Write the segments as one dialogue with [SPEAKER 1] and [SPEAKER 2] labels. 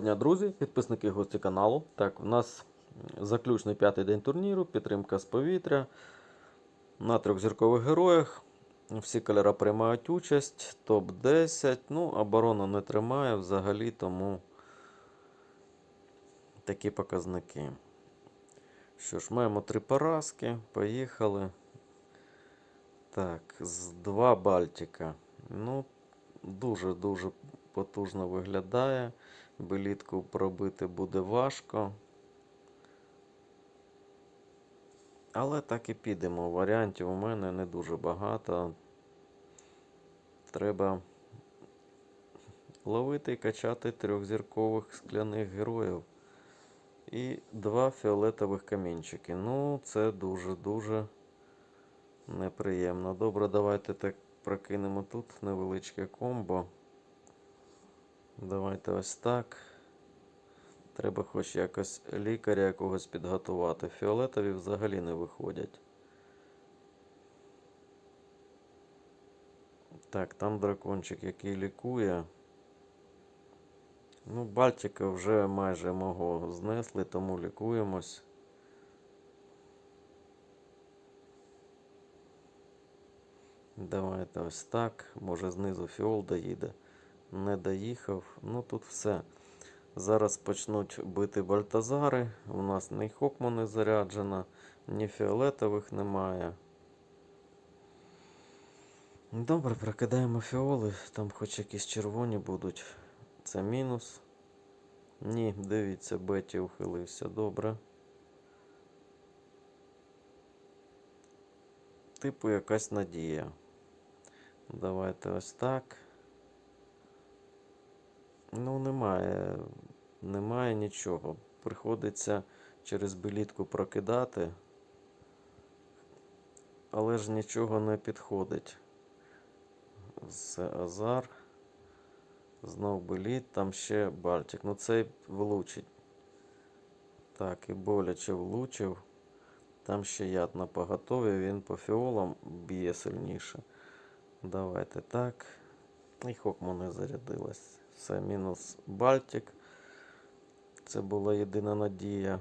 [SPEAKER 1] дня, друзі, підписники гості каналу. Так, у нас заключний п'ятий день турніру, підтримка з повітря. На трьохзіркових героях. Всі кольори приймають участь. Топ-10. Ну, оборона не тримає взагалі, тому такі показники. Що ж, маємо три поразки. Поїхали. Так, з два Бальтика. Ну, дуже-дуже потужно виглядає. Белітку пробити буде важко. Але так і підемо. Варіантів у мене не дуже багато. Треба ловити і качати трьохзіркових скляних героїв. І два фіолетових камінчики. Ну, це дуже-дуже неприємно. Добре, давайте так прокинемо тут невеличке комбо. Давайте ось так. Треба хоч якось лікаря якогось підготувати. Фіолетові взагалі не виходять. Так, там дракончик, який лікує. Ну, Бальтика вже майже мого знесли, тому лікуємось. Давайте ось так. Може знизу фіол доїде. Не доїхав. Ну тут все. Зараз почнуть бити Бальтазари. У нас ні Хокму не заряджена, ні фіолетових немає. Добре, прокидаємо фіоли. Там хоч якісь червоні будуть. Це мінус. Ні, дивіться, Беті ухилився. Добре. Типу якась надія. Давайте ось так. Ну, немає. Немає нічого. Приходиться через белітку прокидати. Але ж нічого не підходить. Це Азар. Знов беліт, там ще Бальтик. Ну цей влучить. Так, і боляче влучив. Там ще яд на поготові, він по фіолам б'є сильніше. Давайте так. І Хокмо не зарядилась. Все, мінус Бальтик. Це була єдина надія.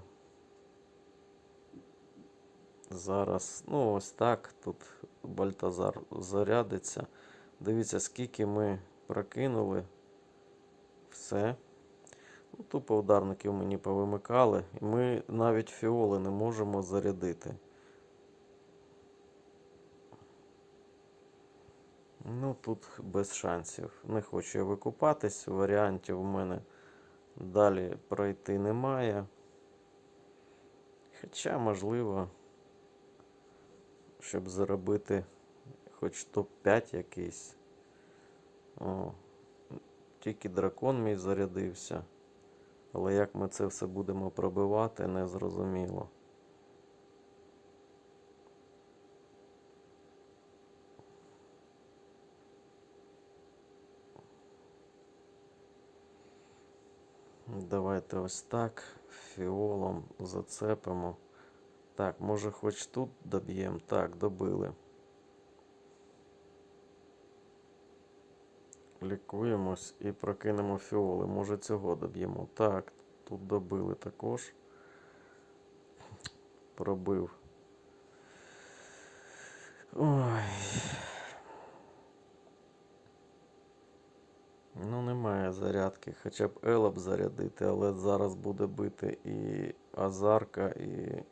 [SPEAKER 1] Зараз, ну ось так. Тут Бальтазар зарядиться. Дивіться, скільки ми прокинули. Все. Ну, Тупо ударників мені повимикали. І ми навіть фіоли не можемо зарядити. Ну, тут без шансів. Не хочу я викупатись. Варіантів у мене далі пройти немає. Хоча, можливо, щоб заробити хоч топ-5 якийсь. О, тільки дракон мій зарядився. Але як ми це все будемо пробивати, не зрозуміло. Давайте ось так. Фіолом зацепимо. Так, може хоч тут доб'ємо. Так, добили. Лікуємось і прокинемо фіоли. Може цього доб'ємо. Так, тут добили також. Пробив. Ой. Ну, немає зарядки. Хоча б Ела зарядити, але зараз буде бити і Азарка, і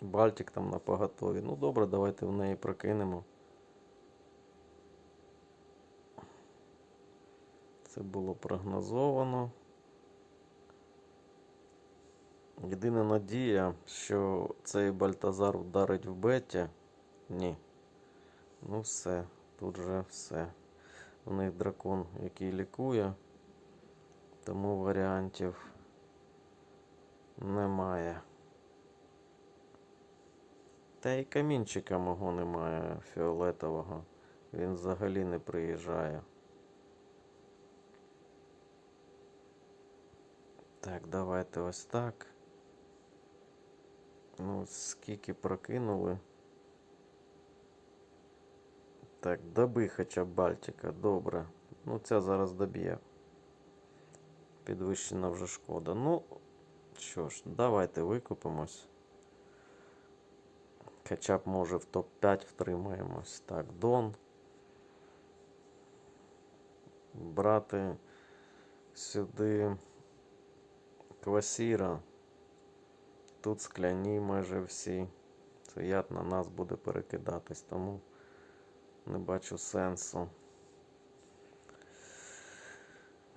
[SPEAKER 1] Бальтик там на поготові. Ну добре, давайте в неї прокинемо. Це було прогнозовано. Єдина надія, що цей Бальтазар вдарить в беті. Ні. Ну все, тут же все. У них дракон, який лікує, тому варіантів немає. Та й камінчика мого немає фіолетового. Він взагалі не приїжджає. Так, давайте ось так. Ну, скільки прокинули. Так, доби хоча б Бальтика, добре. Ну, ця зараз доб'є. Підвищена вже шкода. Ну, що ж, давайте викупимось. Хоча б може в топ-5 втримаємось. Так, Дон. Брати сюди Квасіра. Тут скляні майже всі. Це яд на нас буде перекидатись, тому не бачу сенсу.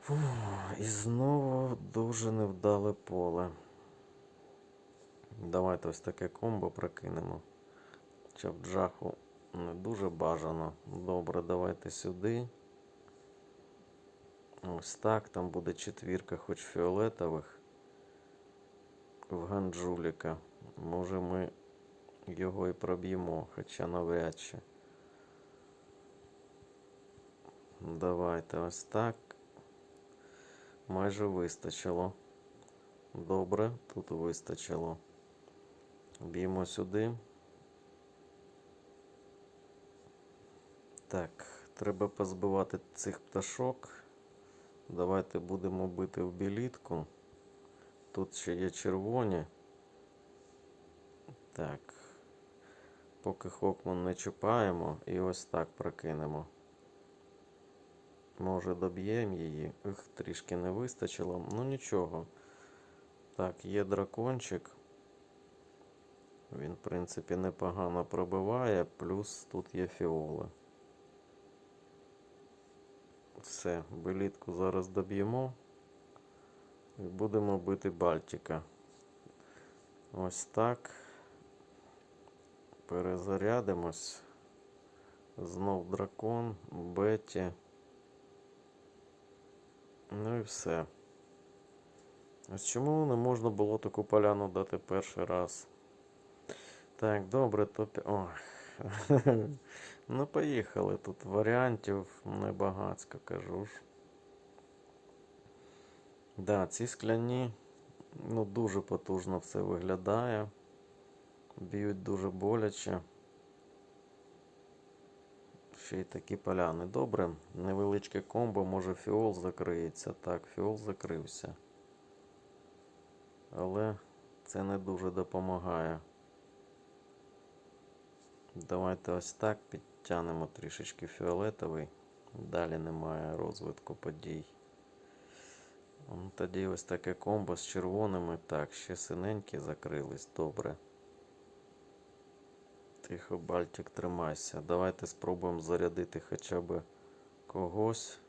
[SPEAKER 1] Фу, і знову дуже невдале поле. Давайте ось таке комбо прокинемо. Хоча джаху не дуже бажано. Добре, давайте сюди. Ось так, там буде четвірка, хоч фіолетових. В Ганджуліка. Може ми його і проб'ємо, хоча навряд чи. Давайте ось так. Майже вистачило. Добре, тут вистачило. Б'ємо сюди. Так, треба позбивати цих пташок. Давайте будемо бити в білітку. Тут ще є червоні. Так. Поки Хокман не чіпаємо і ось так прокинемо. Може доб'ємо її. Ух, трішки не вистачило. Ну нічого. Так, є дракончик. Він, в принципі, непогано пробиває, плюс тут є фіоли. Все, белітку зараз доб'ємо. І будемо бити Бальтика. Ось так. Перезарядимось. Знов дракон, Беті. Ну і все. Ось чому не можна було таку поляну дати перший раз? Так, добре, то. Ох. ну, поїхали. Тут варіантів небагацько, кажу ж. Да, ці скляні, ну, дуже потужно все виглядає. Б'ють дуже боляче. Ще й такі поляни. Добре, невеличке комбо, може фіол закриється. Так, фіол закрився. Але це не дуже допомагає. Давайте ось так підтягнемо трішечки фіолетовий. Далі немає розвитку подій. Тоді ось таке комбо з червоними. Так, ще синенькі закрились. Добре. Тихо, Бальтик, тримайся. Давайте спробуємо зарядити хоча б когось.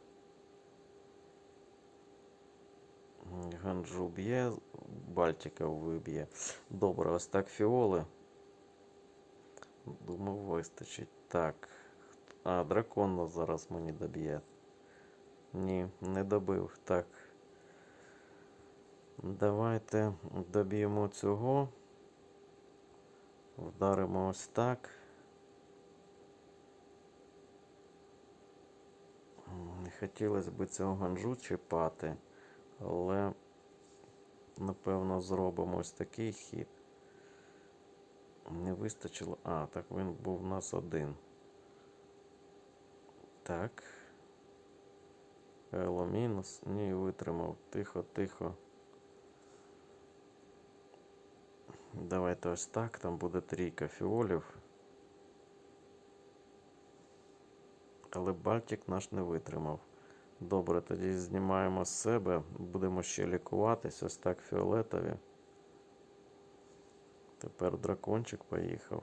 [SPEAKER 1] Ганджу б'є, Бальтика виб'є. Добре, ось так фіоли. Думав, вистачить. Так. А, дракон нас зараз мені доб'є. Ні, не добив. Так. Давайте доб'ємо цього. Вдаримо ось так. Не хотілося б цього ганжу чіпати, але напевно зробимо ось такий хід. Не вистачило. А, так він був у нас один. Так. Ело мінус. Ні, витримав. Тихо, тихо. Давайте ось так. Там буде трійка фіолів. Але Бальтик наш не витримав. Добре, тоді знімаємо з себе. Будемо ще лікуватись. Ось так фіолетові. Тепер дракончик поїхав.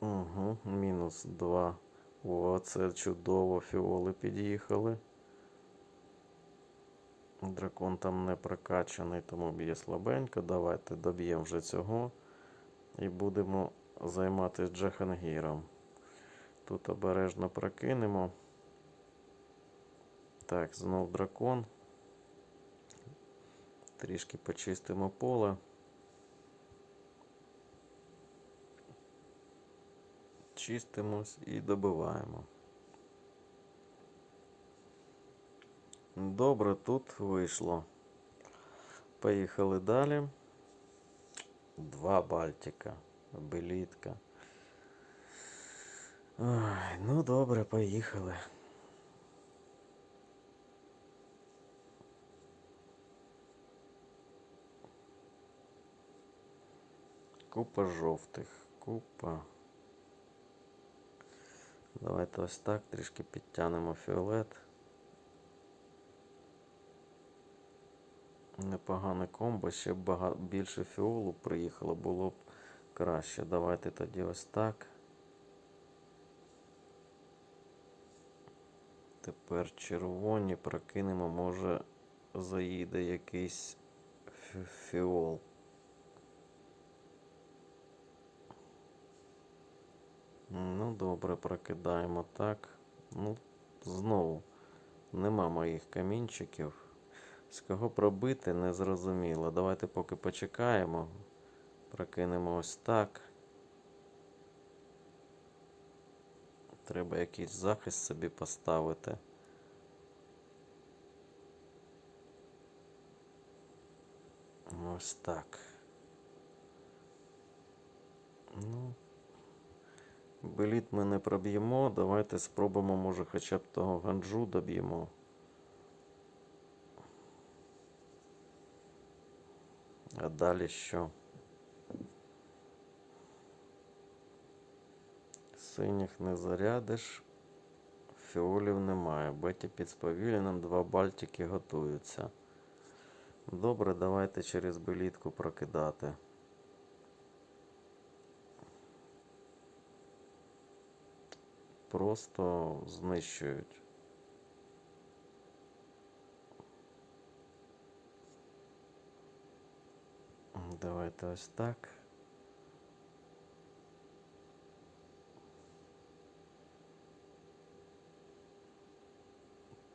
[SPEAKER 1] Угу, мінус 2. О, це чудово. Фіоли під'їхали. Дракон там не прокачаний, тому б'є слабенько. Давайте доб'ємо вже цього. І будемо займатися Джахангіром. Тут обережно прокинемо. Так, знов дракон. Трішки почистимо поле. Чистимось і добиваємо. Добре тут вийшло. Поїхали далі. Два Бальтика. Белітка. Ой, ну добре, поїхали. Купа жовтих, купа. Давайте ось так трішки підтянемо фіолет. Непогане комбо, ще б більше фіолу приїхало, було б краще. Давайте тоді ось так. Тепер червоні прокинемо, може заїде якийсь фіол. Ну, добре, прокидаємо так. Ну, знову нема моїх камінчиків. З кого пробити, не зрозуміло. Давайте поки почекаємо. Прокинемо ось так. Треба якийсь захист собі поставити. Ось так. Ну, беліт ми не проб'ємо. Давайте спробуємо, може, хоча б того ганджу доб'ємо. А далі що? Синіх не зарядиш. Фіолів немає. Беті під сповільненим, два бальтики готуються. Добре, давайте через белітку прокидати. Просто знищують. Давайте ось так.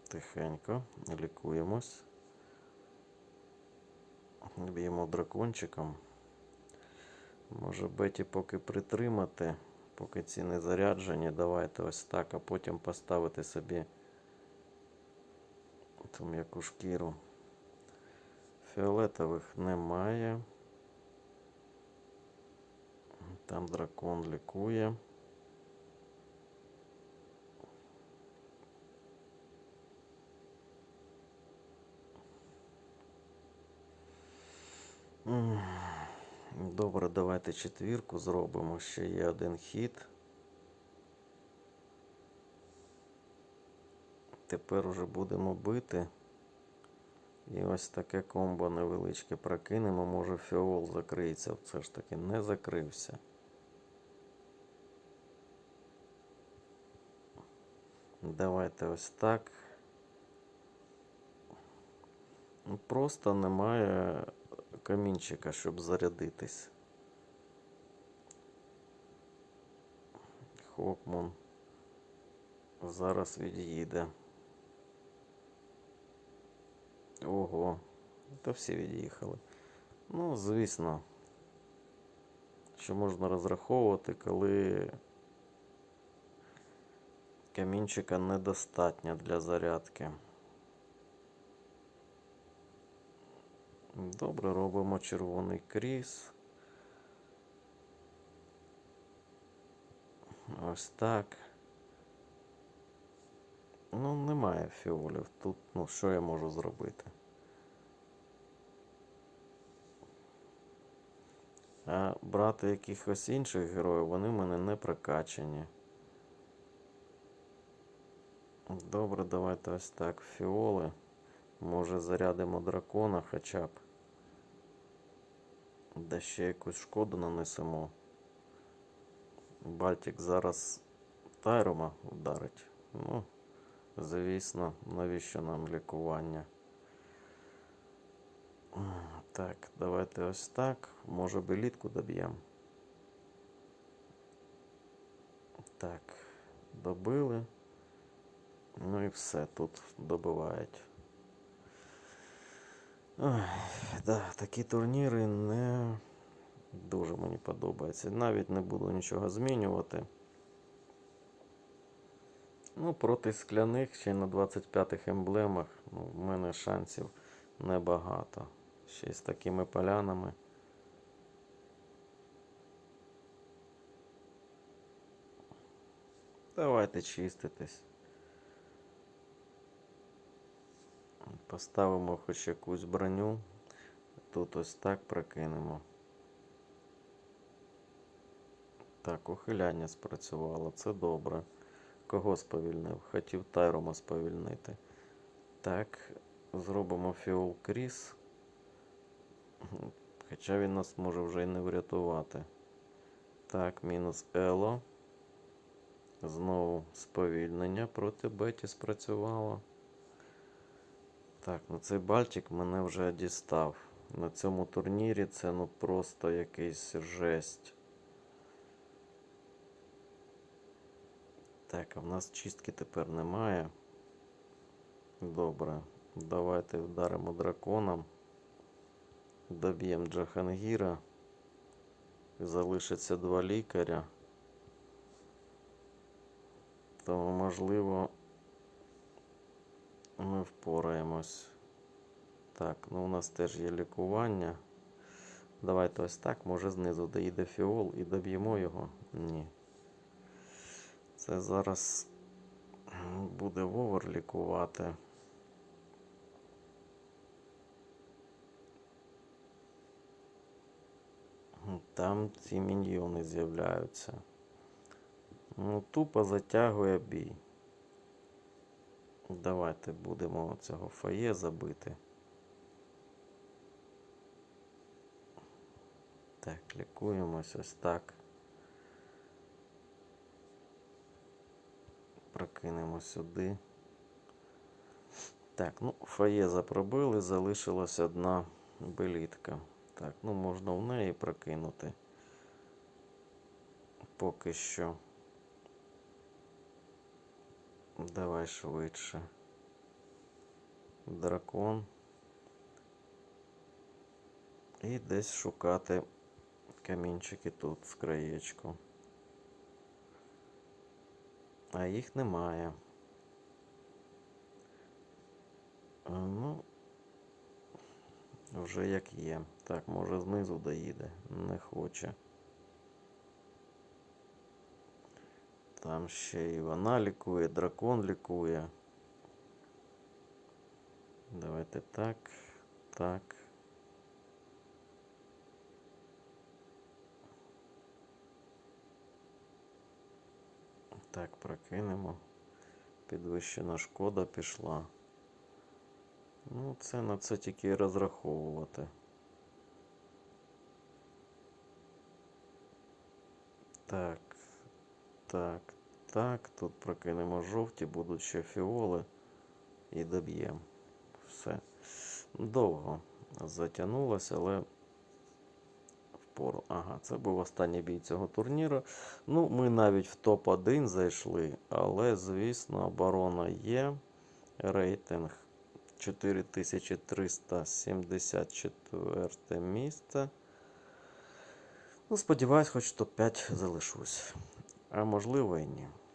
[SPEAKER 1] Тихенько лікуємось. Б'ємо дракончиком. Може Беті поки притримати, поки ці не заряджені. Давайте ось так, а потім поставити собі ту м'яку шкіру. Фіолетових немає. Там дракон лікує. Добре, давайте четвірку зробимо. Ще є один хід. Тепер уже будемо бити. І ось таке комбо невеличке прокинемо. Може фіол закриється. Все ж таки не закрився. Давайте ось так. Ну, Просто немає камінчика, щоб зарядитись. Хокман зараз від'їде. Ого, то всі від'їхали. Ну, звісно, що можна розраховувати, коли камінчика недостатньо для зарядки. Добре, робимо червоний кріс. Ось так. Ну, немає фіолів. Тут, ну, що я можу зробити? А брати якихось інших героїв, вони в мене не прокачані. Добре, давайте ось так. Фіоли. Може зарядимо дракона хоча б. Да ще якусь шкоду нанесемо. Бальтик зараз Тайрома вдарить. Ну, звісно, навіщо нам лікування? Так, давайте ось так. Може белітку доб'ємо. Так, добили. Ну і все, тут добивають. Ой, да, такі турніри не дуже мені подобаються. Навіть не буду нічого змінювати. Ну, проти скляних ще й на 25-х емблемах. Ну, в мене шансів небагато. Ще з такими полянами. Давайте чиститись. Поставимо хоч якусь броню. Тут ось так прокинемо. Так, ухиляння спрацювало, це добре. Кого сповільнив? Хотів Тайрома сповільнити. Так, зробимо фіол кріс. Хоча він нас може вже і не врятувати. Так, мінус Ело. Знову сповільнення проти Беті спрацювало. Так, ну цей Бальтик мене вже дістав. На цьому турнірі це ну просто якийсь жесть. Так, а в нас чистки тепер немає. Добре. Давайте вдаримо драконом. Доб'ємо Джахангіра. Залишиться два лікаря. Тому, можливо, ми впораємось. Так, ну у нас теж є лікування. Давайте ось так. Може знизу доїде фіол і доб'ємо його? Ні. Це зараз буде вовер лікувати. Там ці міньйони з'являються. Ну, тупо затягує бій. Давайте будемо цього фає забити. Так, лікуємось ось так. Прокинемо сюди. Так, ну, фає запробили, залишилась одна белітка. Так, ну можна в неї прокинути. Поки що. Давай швидше. Дракон. І десь шукати камінчики тут з краєчку. А їх немає. Ну, вже як є. Так, може знизу доїде. Не хоче. Там ще і вона лікує, дракон лікує. Давайте так, так. Так, прокинемо. Підвищена шкода пішла. Ну, це на це тільки розраховувати. Так, так, так. Тут прокинемо жовті, будуть ще фіоли і доб'ємо. Все. Довго затягнулося, але впору. Ага, це був останній бій цього турніру. Ну, ми навіть в топ-1 зайшли, але, звісно, оборона є. Рейтинг 4374 місце. Ну, сподіваюсь, хоч топ-5 залишусь. А можливо і ні.